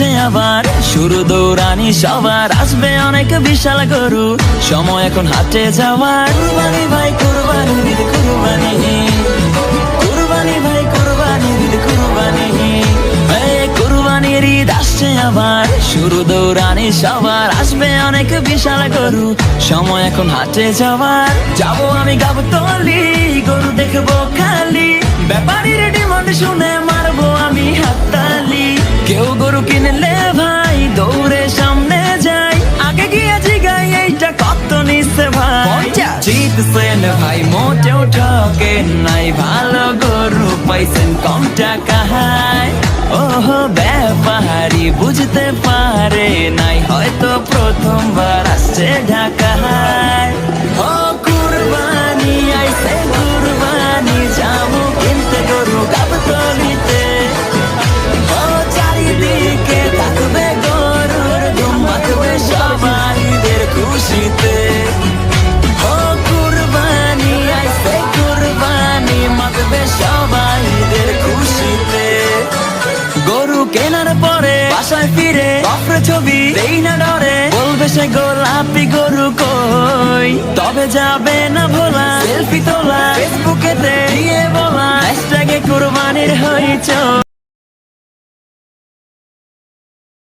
আবার, শুরু দৌড়ানি সবার, আসবে অনেক বিশাল গরু। সময় এখন হাটে যাওয়ার। কুরবানি ভাই, কুরবানি কুরবানি। কুরবানি ভাই, কুরবানি কুরবানি। কুরবানির ঈদ আসছে আবার, শুরু দৌড়ানি সবার, আসবে অনেক বিশাল গরু। সময় এখন হাটে যাওয়ার। যাব আমি গাবো তলি গরু দেখব খালি। ব্যাপারীর ডিমান্ড শুনে কিনলে ভাই দৌড়ে সামনে যাই। আগে গিয়ে জিগাই এইটা কত নিচ্ছে ভাই? জিতছেন ভাই মোটেও ঠকে নাই। ভালো গরু পাইছেন কম টাকায় ওহ ব্যাপারি বুঝতে পারে নাই। হয়তো প্রথমবার আসছে ঢাকায় বাসায় ফিরে বাপরে ছবি দেই না ডরে। বলবে সে গোলাপি গরু কই? তবে যাবে না ভোলা, সেলফি তোলা, ফেসবুকেতে দিয়ে বলা। হ্যাশট্যাগে কুরবানির হইচই।